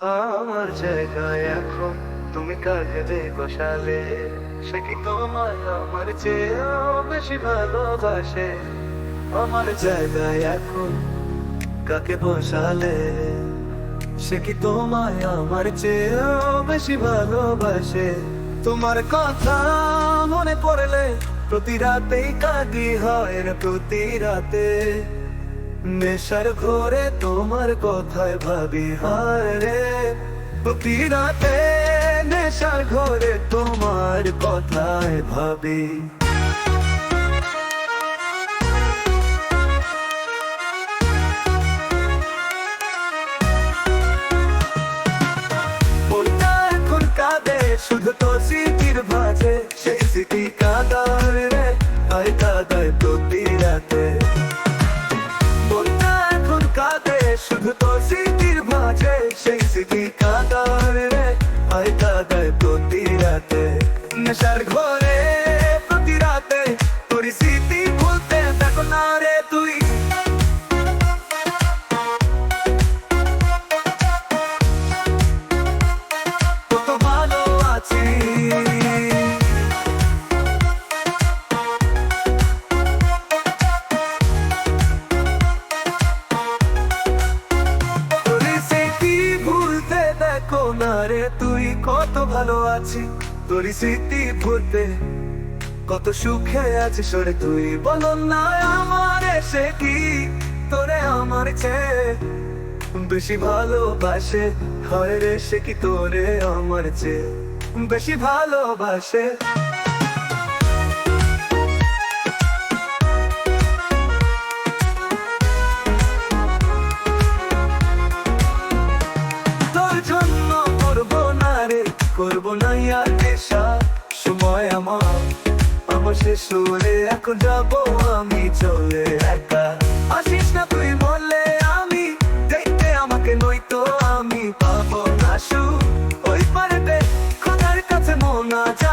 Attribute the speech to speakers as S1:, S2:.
S1: আমার জায়গায় এখন তুমি কাজে যে বসালে সে কি তোমার আমার চেয়েও বেশি ভালোবাসে? আমার জায়গায় এখন কাকে বসালে? সে কি তোমায় আমার চেয়েও বেশি ভালোবাসে? তোমার কথা মনে পড়লে প্রতি রাতেই কাঁদি হয় প্রতি রাতে। নেশার ঘরে তোমার কথায় ভাবি, হায় রে। প্রতি রাতে নেশার ঘরে তোমার কথায় ভাবি। শুধু তো স্মৃতির ভাজে। সেই স্মৃতি কাঁদায় রে আয় কাঁদায় প্রতি রাতে শুধু তো স্মৃতির মাঝে সেই স্মৃতি কাঁদায় রে আয় কাদায় প্রতি রাতে। নেশার ঘরে ভুলতে দেখো না রে, তুই কত ভালো আছি। তোর স্মৃতি ভুলতে কত সুখে আছে, সরে তুই বলো না আমার সে কি? তোরে আমার চেয়ে বেশি ভালোবাসে। হয় রে, সে কি তোরে আমার চেয়ে বেশি ভালোবাসে? করব না আর নেশা সময় আমার। আমার শেষ হলে এখন যাব আমি চলে একা। আসিস না তুই বললে আমি, দেখতে আমাকে নই তো আমি পাবো না। শু ওই পারে খোদার কাছে মন আছে